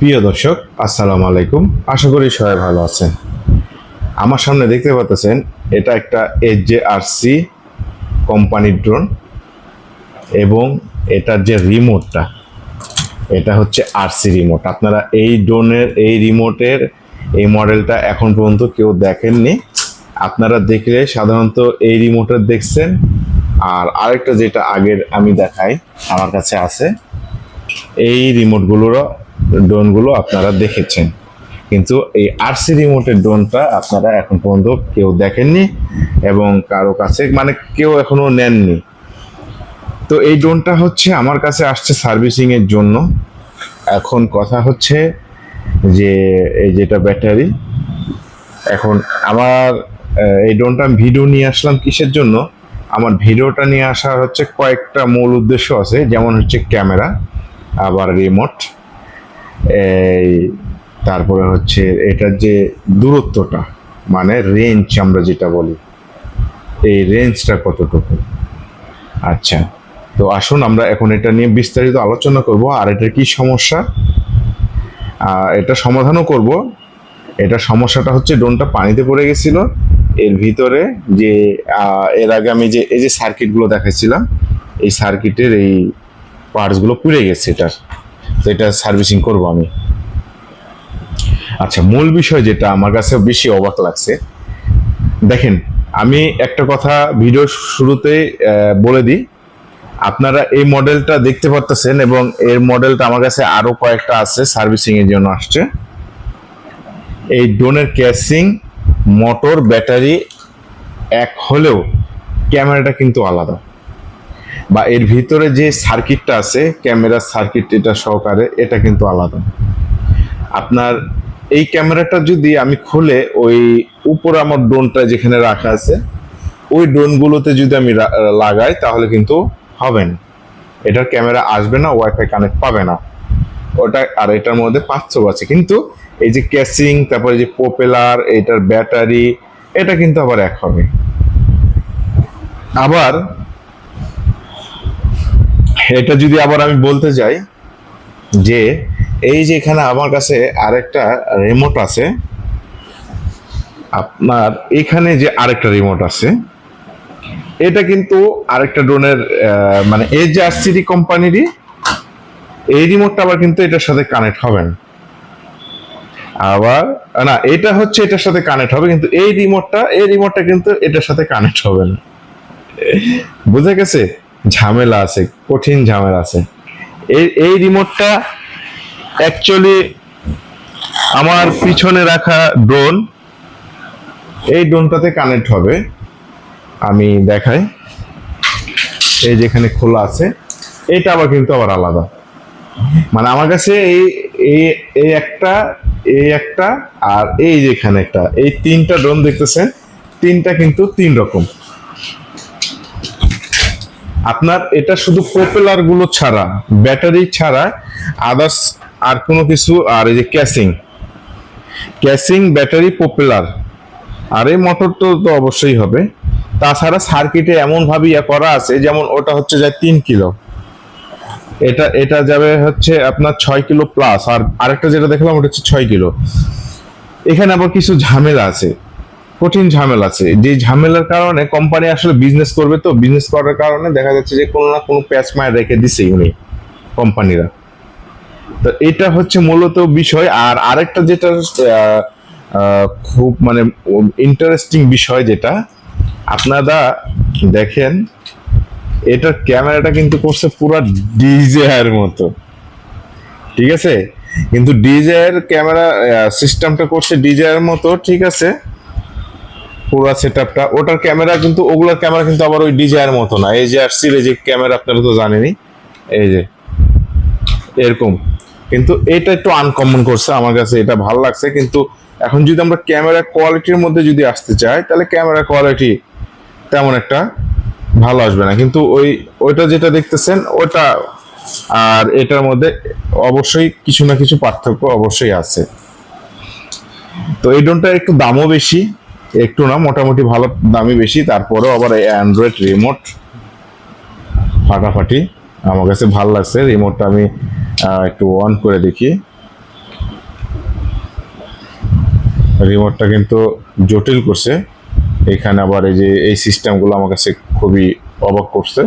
প্রিয় দর্শক, আসসালামু আলাইকুম। আশা করি সবাই ভালো আছেন। আমার সামনে দেখতে পাচ্ছেন, এটা একটা এইচ জে আর সি কোম্পানির ড্রোন এবং এটার যে রিমোটটা এটা হচ্ছে আরসি রিমোট আপনারা এই ড্রোনের এই রিমোটের এই মডেলটা এখন পর্যন্ত কেউ দেখেননি। আপনারা দেখলে সাধারণত এই রিমোটের দেখছেন। আর আরেকটা যেটা আগের আমি দেখাই, আমার কাছে আছে, এই রিমোটগুলোরও ড্রোনগুলো আপনারা দেখেছেন। কিন্তু এই আরসি রিমোটের ড্রোনটা আপনারা এখন পর্যন্ত কেউ দেখেননি এবং কারও কাছে মানে কেউ এখনও নেননি। তো এই ড্রোনটা হচ্ছে আমার কাছে আসছে সার্ভিসিং এর জন্য। এখন কথা হচ্ছে যে, এই যেটা ব্যাটারি, এখন আমার এই ড্রোনটা ভিডিও নিয়ে আসলাম কিসের জন্য? আমার ভিডিওটা নিয়ে আসার হচ্ছে কয়েকটা মূল উদ্দেশ্য আছে, যেমন হচ্ছে ক্যামেরা, আবার রিমোট এই, তারপরে হচ্ছে এটার যে দূরত্বটা মানে রেঞ্জ আমরা যেটা বলি, এই রেঞ্জটা কতটুকু? আচ্ছা তো আসুন আমরা এখন এটা নিয়ে বিস্তারিত আলোচনা করব, আর এটার কি সমস্যা? এটা সমাধানও করব। এটা সমস্যাটা হচ্ছে, ড্রোনটা পানিতে পড়ে গেছিল। এর ভিতরে যে এর আগে আমি যে, এই যে সার্কিটগুলো দেখাচ্ছিলাম এই সার্কিটের এই পার্টসগুলো পুড়ে গেছে এটার। তো এটা সার্ভিসিং করব আমি। আচ্ছা মূল বিষয় যেটা, আমার কাছে বেশি অবাক লাগছে। দেখেন, আমি একটা কথা ভিডিও শুরুতে বলে দিই। আপনারা এই মডেলটা দেখতে পারতেছেন এবং এর মডেলটা আমার কাছে আরও কয়েকটা আছে সার্ভিসিং এর জন্য আসছে। এই ড্রোনের ক্যাসিং মোটর ব্যাটারি এক হলেও ক্যামেরাটা কিন্তু আলাদা। বা এর ভিতরে যে সার্কিটটা আছে ক্যামেরার সার্কিট এটা সহকারে, এটা কিন্তু আলাদা। আপনার এই ক্যামেরাটা যদি আমি খুলে, ওই উপরে আমার ড্রোনটা যেখানে রাখা আছে, ওই ড্রোনগুলোতে যদি আমি লাগাই, তাহলে কিন্তু হবে না। এটার ক্যামেরা আসবে না ওয়াইফাই কানেক্ট পাবে না। ওটা, আর এটার মধ্যে পাঁচশো আছে। কিন্তু এই যে ক্যাসিং তারপরে যে পপুলার এটার ব্যাটারি এটা কিন্তু আবার এক হবে। আবার এটা যদি আবার আমি বলতে যাই যে এই যে এখানে আমার কাছে আরেকটা রিমোট আছে, আপনার এখানে যে আরেকটা রিমোট আছে, এটা কিন্তু আরেকটা ড্রোনের মানে এই যে আরসিডি কোম্পানিরই এই রিমোটটা আবার কিন্তু এটার সাথে কানেক্ট হবে না। আবার, না, এটা হচ্ছে এটার সাথে কানেক্ট হবে, কিন্তু এই রিমোটটা এই রিমোটটা কিন্তু এটার সাথে কানেক্ট হবে না। বুঝে গেছে? ঝামেলা আছে, কঠিন ঝামেলা আছে। এই এই রিমোটটা অ্যাকচুয়ালি আমার পিছনে রাখা ড্রোন এই ড্রোনটাতে কানেক্ট হবে। আমি দেখাই। এই যেখানে খোলা আছে, এটা আবার কিন্তু আবার আলাদা। মানে আমার কাছে এই এই এই একটা এই একটা আর এই যেখানে একটা, এই তিনটা ড্রোন দেখতেছেন, তিনটা কিন্তু তিন রকম। আপনার এটা শুধু পপুলারগুলো ছাড়া ব্যাটারি ছাড়া আদার্স আর কোনো কিছু, আর এই যে ক্যাসিং ক্যাসিং ব্যাটারি পপুলার আর এই মোটর তো তো অবশ্যই হবে। তাছাড়া সার্কিটে এমন ভাবে ইয়া করা আছে, যেমন ওটা হচ্ছে যায় তিন কিলো। এটা এটা যাবে হচ্ছে আপনার ছয় কিলো প্লাস আর আরেকটা যেটা দেখলাম, ওটা হচ্ছে ছয় কিলো। এখানে আবার কিছু ঝামেলা আছে। কঠিন ঝামেলা আছে। যে ঝামেলার কারণে কোম্পানি আসলে বিজনেস করবে তো বিজনেস করার কারণে দেখা যাচ্ছে যে কোনো না কোনো প্যাচ মায় রেখে দিছে উনি কোম্পানিরা তো এটা হচ্ছে মূলত বিষয়। আর আরেকটা যেটা খুব মানে ইন্টারেস্টিং বিষয় যেটা, আপনারা দেখেন, এটার ক্যামেরাটা কিন্তু করছে পুরো ডিজেআর মতো। ঠিক আছে? কিন্তু ডিজেআর ক্যামেরা সিস্টেমটা করছে ডিজেআর মতো, ঠিক আছে? পুরো সেটআপটা ওটার ক্যামেরা কিন্তু, ওগুলোর ক্যামেরা কিন্তু আবার ওই ডিজাইয়ের মতো না। এই যে আর এই যে ক্যামেরা আপনারা তো জানেনই। এই যে, এরকম। কিন্তু এটা একটু আনকমন করছে আমার কাছে, এটা ভালো লাগছে। কিন্তু এখন যদি আমরা ক্যামেরা কোয়ালিটির মধ্যে যদি আসতে চাই, তাহলে ক্যামেরা কোয়ালিটি তেমন একটা ভালো আসবে না। কিন্তু ওই, ওইটা যেটা দেখতেছেন, ওটা আর এটার মধ্যে অবশ্যই কিছু না কিছু পার্থক্য অবশ্যই আছে। তো এই ড্রোনটা একটু দামও বেশি। একটু না, মোটামুটি ভালো দামি বেশি, তারপরেও আবার অ্যান্ড্রয়েড রিমোট ফাটাফাটি। আমার কাছে ভালো লাগছে রিমোটটা আমি একটু অন করে দেখি। রিমোটটা কিন্তু জটিল করছে। এখানে আবার এই যে, এই সিস্টেমগুলো আমার কাছে খুবই অবাক করছে।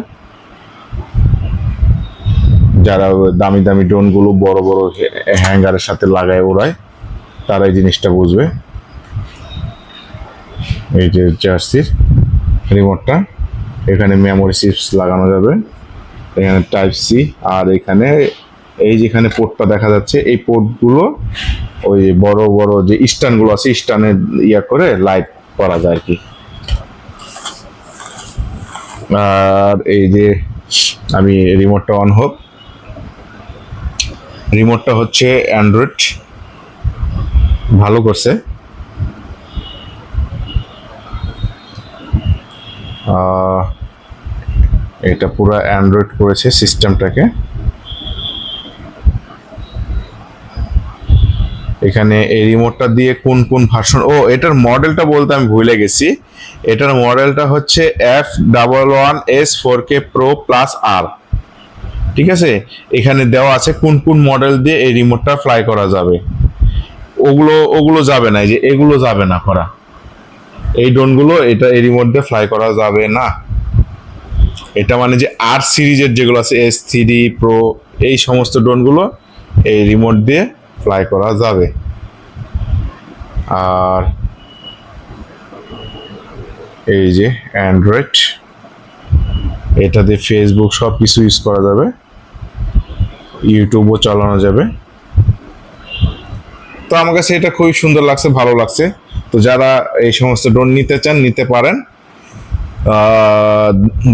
যারা দামি দামি ড্রোনগুলো বড় বড় হ্যাঙ্গারের সাথে লাগায় ওড়ায় তারা এই জিনিসটা বুঝবে। এই যে জার্সির রিমোটটা এখানে মেমোরি চিপস লাগানো যাবে। এখানে টাইপ সি আর এখানে এই যেখানে পোর্টটা দেখা যাচ্ছে, এই পোর্টগুলো ওই বড় বড় যে স্ট্যান্ডগুলো আছে স্ট্যান্ডে ইয়া করে লাইট করা যায় আর কি। আর এই যে আমি রিমোটটা অন হোক। রিমোটটা হচ্ছে অ্যান্ড্রয়েড ভালো করছে। এটা পুরো অ্যান্ড্রয়েড করেছে সিস্টেমটাকে। এখানে এই রিমোটটা দিয়ে কোন কোন ভার্সন ও, এটার মডেলটা বলতে আমি ভুলে গেছি। এটার মডেলটা হচ্ছে F double one S four K pro plus আর ঠিক আছে? এখানে দেওয়া আছে কোন কোন মডেল দিয়ে এই রিমোটটা ফ্লাই করা যাবে। ওগুলো ওগুলো যাবে না, এই যে এগুলো যাবে না করা। এই ড্রোনগুলো, এটা রিমোট দিয়ে ফ্লাই করা যাবে না। এটা মানে যে আর সিরিজের যেগুলো আছে এস থ্রি প্রো এই সমস্ত ড্রোনগুলো এই রিমোট দিয়ে ফ্লাই করা যাবে। আর এই যে অ্যান্ড্রয়েড এটা দিয়ে ফেসবুক সব কিছু ইউজ করা যাবে। ইউটিউবও চালানো যাবে। তো আমার কাছে এটা খুবই সুন্দর লাগছে, ভালো লাগছে। তো যারা এই সমস্ত ড্রোন নিতে চান, নিতে পারেন।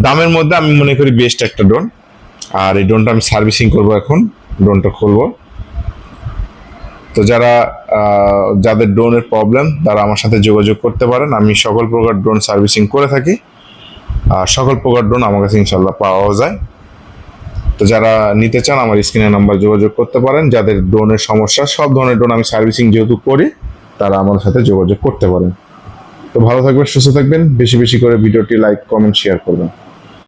দামের মধ্যে আমি মনে করি বেস্ট একটা ড্রোন আর এই ড্রোনটা আমি সার্ভিসিং করব এখন ড্রোনটা খুলবো। তো যারা যাদের ড্রোনের প্রবলেম তারা আমার সাথে যোগাযোগ করতে পারেন। আমি সকল প্রকার ড্রোন সার্ভিসিং করে থাকি। আর সকল প্রকার ড্রোন আমার কাছে ইনশাল্লাহ পাওয়া যায়। তো যারা নিতে চান, আমার স্ক্রিনের নাম্বার যোগাযোগ করতে পারেন। যাদের ড্রোনের সমস্যা, সব ধরনের ড্রোন আমি সার্ভিসিং যেহেতু করি তারা আমার সাথে যোগাযোগ করতে পারেন। তো ভালো থাকবেন, সুস্থ থাকবেন, বেশি বেশি করে ভিডিওটি লাইক কমেন্ট শেয়ার করবেন।